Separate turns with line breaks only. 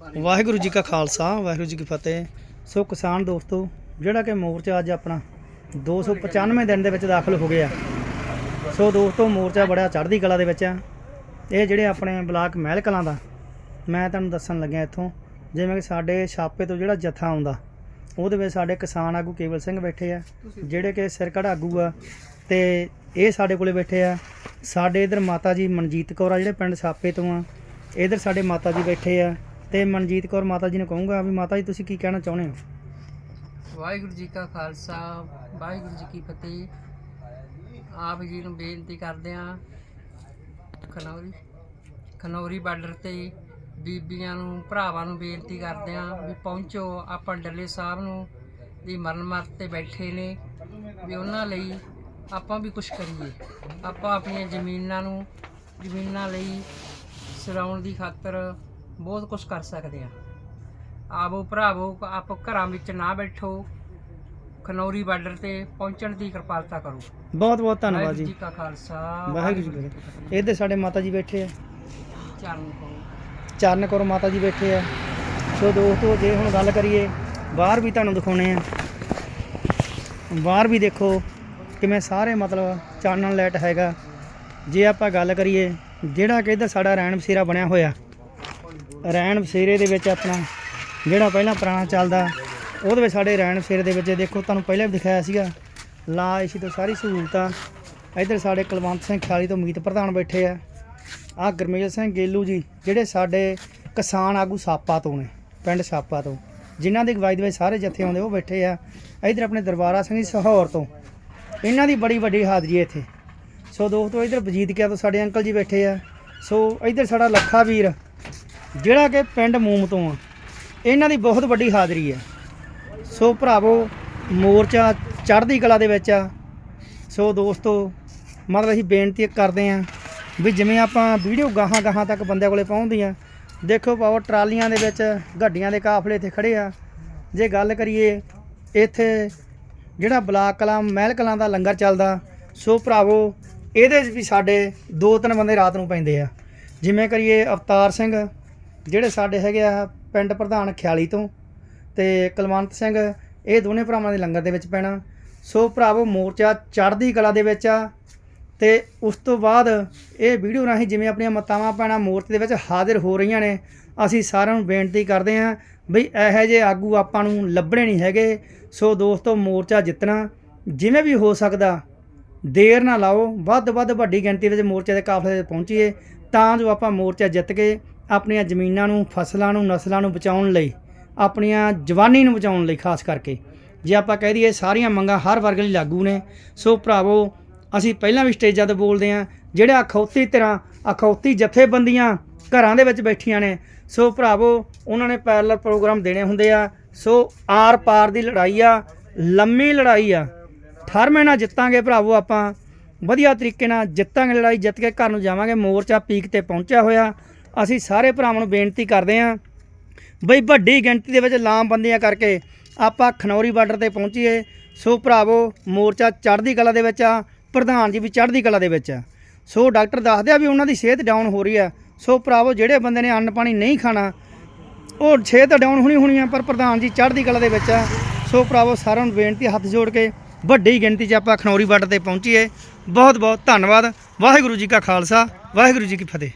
ਵਾਹਿਗੁਰੂ ਜੀ ਕਾ ਖਾਲਸਾ, ਵਾਹਿਗੁਰੂ ਜੀ ਕੀ ਫਤਿਹ। ਸੋ ਕਿਸਾਨ ਦੋਸਤੋ, ਜਿਹੜਾ ਕਿ ਮੋਰਚਾ ਅੱਜ ਆਪਣਾ 295 ਦਿਨ ਦੇ ਵਿੱਚ ਦਾਖਲ ਹੋ ਗਿਆ। ਸੋ ਦੋਸਤੋ, ਮੋਰਚਾ ਬੜਾ ਚੜ੍ਹਦੀ ਕਲਾ ਦੇ ਵਿੱਚ ਆ। ਇਹ ਜਿਹੜੇ ਆਪਣੇ ਬਲਾਕ ਮਹਿਲ ਕਲਾਂ ਦਾ, ਮੈਂ ਤੁਹਾਨੂੰ ਦੱਸਣ ਲੱਗਿਆ ਇੱਥੋਂ, ਜਿਵੇਂ ਕਿ ਸਾਡੇ ਛਾਪੇ ਤੋਂ ਜਿਹੜਾ ਜਥਾ ਆਉਂਦਾ, ਉਹਦੇ ਵਿੱਚ ਸਾਡੇ ਕਿਸਾਨ ਆਗੂ ਕੇਵਲ ਸਿੰਘ ਬੈਠੇ ਆ, ਜਿਹੜੇ ਕਿ ਸਿਰਕੜ ਆਗੂ ਆ, ਤੇ ਇਹ ਸਾਡੇ ਕੋਲੇ ਬੈਠੇ ਆ। ਸਾਡੇ ਇਧਰ ਮਾਤਾ ਜੀ ਮਨਜੀਤ ਕੌਰ ਆ, ਜਿਹੜੇ ਪਿੰਡ ਛਾਪੇ ਤੋਂ ਆ, ਇਧਰ ਸਾਡੇ ਮਾਤਾ ਜੀ ਬੈਠੇ ਆ। ਤੇ ਮਨਜੀਤ ਕੌਰ ਮਾਤਾ ਜੀ ਨੂੰ ਕਹੂੰਗਾ ਵੀ ਮਾਤਾ ਜੀ, ਤੁਸੀਂ ਕੀ ਕਹਿਣਾ ਚਾਹੁੰਦੇ ਹੋ?
ਵਾਹਿਗੁਰੂ ਜੀ ਕਾ ਖਾਲਸਾ, ਵਾਹਿਗੁਰੂ ਜੀ ਕੀ ਫਤਿਹ। ਆਪ ਜੀ ਨੂੰ ਬੇਨਤੀ ਕਰਦੇ ਹਾਂ, ਖਨੌਰੀ ਖਨੌਰੀ ਬਾਰਡਰ ਤੇ ਬੀਬੀਆਂ ਨੂੰ, ਭਰਾਵਾਂ ਨੂੰ ਬੇਨਤੀ ਕਰਦੇ ਹਾਂ ਵੀ ਪਹੁੰਚੋ। ਆਪਾਂ ਡੱਲੇ ਸਾਹਿਬ ਨੂੰ ਦੀ ਮਰਨ ਮੱਤ ਤੇ ਬੈਠੇ ਨੇ ਵੀ ਉਹਨਾਂ ਲਈ ਆਪਾਂ ਵੀ ਕੁਝ ਕਰੀਏ। ਆਪਾਂ ਆਪਣੀਆਂ ਜ਼ਮੀਨਾਂ ਨੂੰ, ਜ਼ਮੀਨਾਂ ਲਈ ਸਰਾਉਣ ਦੀ ਖਾਤਰ ਬਹੁਤ ਕੁਝ ਕਰ ਸਕਦੇ ਹਾਂ ਆਵੋ ਭਰਾਵੋ ਆਪ ਘਰਾਂ ਵਿੱਚ ਨਾ ਬੈਠੋ। ਖਨੌਰੀ ਬਾਰਡਰ ਤੇ ਪਹੁੰਚਣ ਦੀ ਕਿਰਪਾਲਤਾ ਕਰੋ।
ਬਹੁਤ ਬਹੁਤ ਧੰਨਵਾਦ ਜੀ।
ਜੀ ਕਾ ਖਾਲਸਾ
ਵਾਹਿਗੁਰੂ ਜੀ ਕੀ ਫਤਿਹ। ਇੱਧਰ ਸਾਡੇ ਮਾਤਾ ਜੀ ਬੈਠੇ ਆ।
ਚਰਨ ਕੋ
ਚਰਨ ਕੌਰ ਮਾਤਾ ਜੀ ਬੈਠੇ ਆ। ਸੋ ਦੋਸਤੋ ਜੇ ਹੁਣ ਗੱਲ ਕਰੀਏ ਬਾਹਰ ਵੀ ਤੁਹਾਨੂੰ ਦਿਖਾਉਣੇ ਆ। ਬਾਹਰ ਵੀ ਦੇਖੋ ਕਿਵੇਂ ਸਾਰੇ ਮਤਲਬ ਚਾਨਣ ਲਾਈਟ ਹੈਗਾ। ਜੇ ਆਪਾਂ ਗੱਲ ਕਰੀਏ ਜਿਹੜਾ ਕਿ ਇੱਧਰ ਸਾਡਾ ਰੈਣ ਬਸੇਰਾ ਬਣਿਆ ਹੋਇਆ ਰੈਣ ਬਸੇਰੇ ਦੇ ਵਿੱਚ ਆਪਣਾ ਜਿਹੜਾ ਪਹਿਲਾਂ ਪੁਰਾਣਾ ਚੱਲਦਾ, ਉਹਦੇ ਵਿੱਚ ਸਾਡੇ ਰੈਣ ਬਸੇਰੇ ਦੇ ਵਿੱਚ ਦੇਖੋ, ਤੁਹਾਨੂੰ ਪਹਿਲਾਂ ਵੀ ਦਿਖਾਇਆ ਸੀਗਾ। ਲਾ ਇਸ਼ੀ ਤੋਂ ਸਾਰੀ ਸਹੂਲਤਾਂ। ਇੱਧਰ ਸਾਡੇ ਕੁਲਵੰਤ ਸਿੰਘ ਖਿਆਲੀ ਤੋਂ ਮੀਤ ਪ੍ਰਧਾਨ ਬੈਠੇ ਆ। ਆ ਗਰਮੇਲ ਸਿੰਘ ਗੇਲੂ ਜੀ, ਜਿਹੜੇ ਸਾਡੇ ਕਿਸਾਨ ਆਗੂ ਸਾਪਾ ਤੋਂ ਨੇ, ਪਿੰਡ ਸਾਪਾ ਤੋਂ। ਜਿਨ੍ਹਾਂ ਦੀ ਅਗਵਾਈ ਦੇ ਵਿੱਚ ਸਾਰੇ ਜੱਥੇ ਆਉਂਦੇ, ਉਹ ਬੈਠੇ ਆ। ਇੱਧਰ ਆਪਣੇ ਦਰਬਾਰਾ ਸਿੰਘ ਜੀ ਸਹੌਰ ਤੋਂ। ਇਹਨਾਂ ਦੀ ਬੜੀ ਵੱਡੀ ਹਾਜ਼ਰੀ ਹੈ ਇੱਥੇ। ਸੋ ਦੋਸਤੋ, ਇੱਧਰ ਵਜੀਦ ਕਿਆ ਤੋਂ ਸਾਡੇ ਅੰਕਲ ਜੀ ਬੈਠੇ ਆ। ਸੋ ਇੱਧਰ ਸਾਡਾ ਲੱਖਾ ਵੀਰ ਜਿਹੜਾ ਕਿ ਪਿੰਡ ਮੂਮ ਤੋਂ ਆ, ਇਹਨਾਂ ਦੀ ਬਹੁਤ ਵੱਡੀ ਹਾਜ਼ਰੀ ਹੈ। ਸੋ ਭਰਾਵੋ, ਮੋਰਚਾ ਚੜ੍ਹਦੀ ਕਲਾ ਦੇ ਵਿੱਚ ਆ। ਸੋ ਦੋਸਤੋ, ਮਤਲਬ ਅਸੀਂ ਬੇਨਤੀ ਕਰਦੇ ਆਂ ਵੀ ਜਿਵੇਂ ਆਪਾਂ ਵੀਡੀਓ ਗਾਹਾਂ ਗਾਹਾਂ ਤੱਕ ਬੰਦਿਆਂ ਕੋਲੇ ਪਹੁੰਚਦੀਆਂ, ਦੇਖੋ ਪਾਵਰ ਟਰਾਲੀਆਂ ਦੇ ਵਿੱਚ ਗੱਡੀਆਂ ਦੇ ਕਾਫਲੇ ਇੱਥੇ ਖੜੇ ਆ। ਜੇ ਗੱਲ ਕਰੀਏ ਇੱਥੇ ਜਿਹੜਾ ਬਲਾਕ ਕਲਾਂ, ਮਹਿਲ ਕਲਾਂ ਦਾ ਲੰਗਰ ਚੱਲਦਾ, ਸੋ ਭਰਾਵੋ, ਇਹਦੇ 'ਚ ਵੀ ਸਾਡੇ ਦੋ ਤਿੰਨ ਬੰਦੇ ਰਾਤ ਨੂੰ ਪੈਂਦੇ ਆ। ਜਿਵੇਂ ਕਰੀਏ ਅਵਤਾਰ ਸਿੰਘ ਜਿਹੜੇ ਸਾਡੇ ਹੈਗੇ ਆ ਪਿੰਡ ਪ੍ਰਧਾਨ ਖਿਆਲੀ ਤੋਂ ਤੇ ਕੁਲਵੰਤ ਸਿੰਘ, ਇਹ ਦੋਨੇ ਭਰਾਵਾਂ ਦੇ ਲੰਗਰ ਦੇ ਵਿੱਚ ਪੈਣਾ। ਸੋ ਭਰਾਵੋ, ਮੋਰਚਾ ਚੜ੍ਹਦੀ ਕਲਾ ਦੇ ਵਿੱਚ ਆ ਤੇ ਉਸ ਤੋਂ ਬਾਅਦ ਇਹ ਵੀਡੀਓ ਰਾਹੀਂ ਜਿਵੇਂ ਆਪਣੀਆਂ ਮਤਾਵਾਂ ਪੈਣਾ ਮੋਰਚੇ ਦੇ ਵਿੱਚ ਹਾਜ਼ਰ ਹੋ ਰਹੀਆਂ ਨੇ, ਅਸੀਂ ਸਾਰਿਆਂ ਨੂੰ ਬੇਨਤੀ ਕਰਦੇ ਹਾਂ ਬਈ ਇਹੋ ਜਿਹੇ ਆਗੂ ਆਪਾਂ ਨੂੰ ਲੱਭਣੇ ਨਹੀਂ ਹੈਗੇ। ਸੋ ਦੋਸਤੋ, ਮੋਰਚਾ ਜਿੱਤਣਾ ਜਿਵੇਂ ਵੀ ਹੋ ਸਕਦਾ, ਦੇਰ ਨਾ ਲਾਓ। ਵੱਧ ਵੱਧ ਵੱਡੀ ਗਿਣਤੀ ਵਿੱਚ ਮੋਰਚੇ ਦੇ ਕਾਫਲੇ ਤੇ ਪਹੁੰਚੀਏ ਤਾਂ ਜੋ ਆਪਾਂ ਮੋਰਚਾ ਜਿੱਤ ਕੇ ਆਪਣੀਆਂ ਜ਼ਮੀਨਾਂ ਨੂੰ, ਫਸਲਾਂ ਨੂੰ, ਨਸਲਾਂ ਨੂੰ ਬਚਾਉਣ ਲਈ, ਆਪਣੀਆਂ ਜਵਾਨੀ ਨੂੰ ਬਚਾਉਣ ਲਈ ਖਾਸ ਕਰਕੇ। ਜੇ ਆਪਾਂ ਕਹਿ ਦਈਏ ਸਾਰੀਆਂ ਮੰਗਾਂ ਹਰ ਵਰਗ ਲਈ ਲਾਗੂ ਨੇ, ਸੋ ਭਰਾਵੋ, ਅਸੀਂ ਪਹਿਲਾਂ ਵੀ ਸਟੇਜਾਂ ਤੇ ਬੋਲਦੇ ਆਂ ਜਿਹੜੇ ਅਖੌਤੀ ਤਰ੍ਹਾਂ ਅਖੌਤੀ ਜਥੇਬੰਦੀਆਂ ਘਰਾਂ ਦੇ ਵਿੱਚ ਬੈਠੀਆਂ ਨੇ, ਸੋ ਭਰਾਵੋ, ਉਹਨਾਂ ਨੇ ਪੈਰਲਲ ਪ੍ਰੋਗਰਾਮ ਦੇਣੇ ਹੁੰਦੇ ਆ। ਸੋ ਆਰ ਪਾਰ ਦੀ ਲੜਾਈ ਆ, ਲੰਮੀ ਲੜਾਈ ਆ। 18ਵੇਂ ਨਾਲ ਜਿੱਤਾਂਗੇ ਭਰਾਵੋ ਆਪਾਂ। ਵਧੀਆ ਤਰੀਕੇ ਨਾਲ ਜਿੱਤਾਂਗੇ ਲੜਾਈ, ਜਿੱਤ ਕੇ ਘਰ ਨੂੰ ਜਾਵਾਂਗੇ। ਮੋਰਚਾ ਪੀਕ ਤੇ ਪਹੁੰਚਿਆ ਹੋਇਆ। ਅਸੀਂ ਸਾਰੇ ਭਰਾਵਾਂ ਨੂੰ ਬੇਨਤੀ ਕਰਦੇ ਆਂ ਬਈ ਵੱਡੀ ਗਿਣਤੀ ਦੇ ਵਿੱਚ ਲਾਮਬੰਦੀਆਂ ਕਰਕੇ ਆਪਾਂ ਖਨੌਰੀ ਬਾਰਡਰ ਤੇ ਪਹੁੰਚੀਏ। ਸੋ ਭਰਾਵੋ, ਮੋਰਚਾ ਚੜ੍ਹਦੀ ਕਲਾ ਦੇ ਵਿੱਚ ਆ, ਪ੍ਰਧਾਨ ਜੀ ਵੀ ਚੜ੍ਹਦੀ ਕਲਾ ਦੇ ਵਿੱਚ ਆ। ਸੋ ਡਾਕਟਰ ਦੱਸਦੇ ਆ ਵੀ ਉਹਨਾਂ ਦੀ ਸਿਹਤ ਡਾਊਨ ਹੋ ਰਹੀ ਆ। ਸੋ ਭਰਾਵੋ, ਜਿਹੜੇ ਬੰਦੇ ਨੇ ਅੰਨ ਪਾਣੀ ਨਹੀਂ ਖਾਣਾ, ਉਹ ਸਿਹਤ ਡਾਊਨ ਹੋਣੀ ਹੋਣੀ ਆ, ਪਰ ਪ੍ਰਧਾਨ ਜੀ ਚੜ੍ਹਦੀ ਕਲਾ ਦੇ ਵਿੱਚ ਆ। ਸੋ ਭਰਾਵੋ, ਸਾਰਿਆਂ ਨੂੰ ਬੇਨਤੀ ਹੱਥ ਜੋੜ ਕੇ ਵੱਡੀ ਗਿਣਤੀ 'ਚ ਆਪਾਂ ਖਨੌਰੀ ਬਾਰਡਰ ਤੇ ਪਹੁੰਚੀਏ। ਬਹੁਤ ਬਹੁਤ ਧੰਨਵਾਦ। ਵਾਹਿਗੁਰੂ ਜੀ ਕਾ ਖਾਲਸਾ, ਵਾਹਿਗੁਰੂ ਜੀ ਕੀ ਫਤਿਹ।